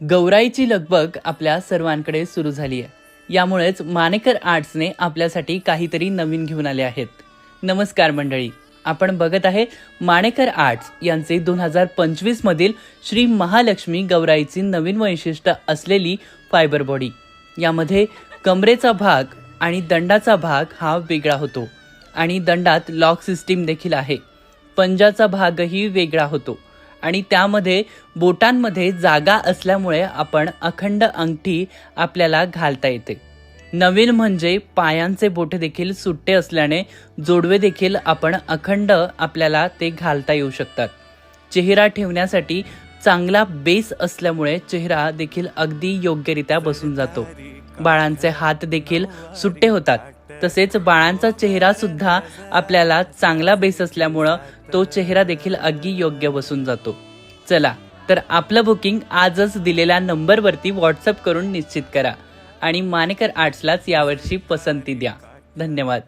गौराईची लगबग आपल्या सर्वांकडे सुरू झाली आहे. यामुळेच मानेकर आर्ट्सने आपल्यासाठी काहीतरी नवीन घेऊन आले आहेत. नमस्कार मंडळी. आपण बघत आहे मानेकर आर्ट्स यांचे दोन हजार पंचवीस मधील श्री महालक्ष्मी गौराईची नवीन वैशिष्ट्य असलेली फायबर बॉडी. यामध्ये कमरेचा भाग आणि दंडाचा भाग हा वेगळा होतो आणि दंडात लॉक सिस्टीम देखील आहे. पंजाचा भागही वेगळा होतो. आणि त्यामध्ये बोटांमध्ये जागा असल्यामुळे आपण अखंड अंगठी आपल्याला घालता येते. नवीन म्हणजे पायांचे बोटे देखील सुट्टे असल्याने जोडवे देखील आपण अखंड आपल्याला ते घालता येऊ शकतात. चेहरा ठेवण्यासाठी चांगला बेस असल्यामुळे चेहरा देखील अगदी योग्यरित्या बसून जातो. बाळांचे हात देखील सुट्टे होतात. तसेच बाळांचा चेहरा सुद्धा आपल्याला चांगला बेस असल्यामुळं तो चेहरा देखील अगदी योग्य बसून जातो. चला तर आपलं बुकिंग आजच दिलेल्या नंबरवरती व्हॉट्सअप करून निश्चित करा आणि मानेकर आर्ट्सलाच यावर्षी पसंती द्या. धन्यवाद.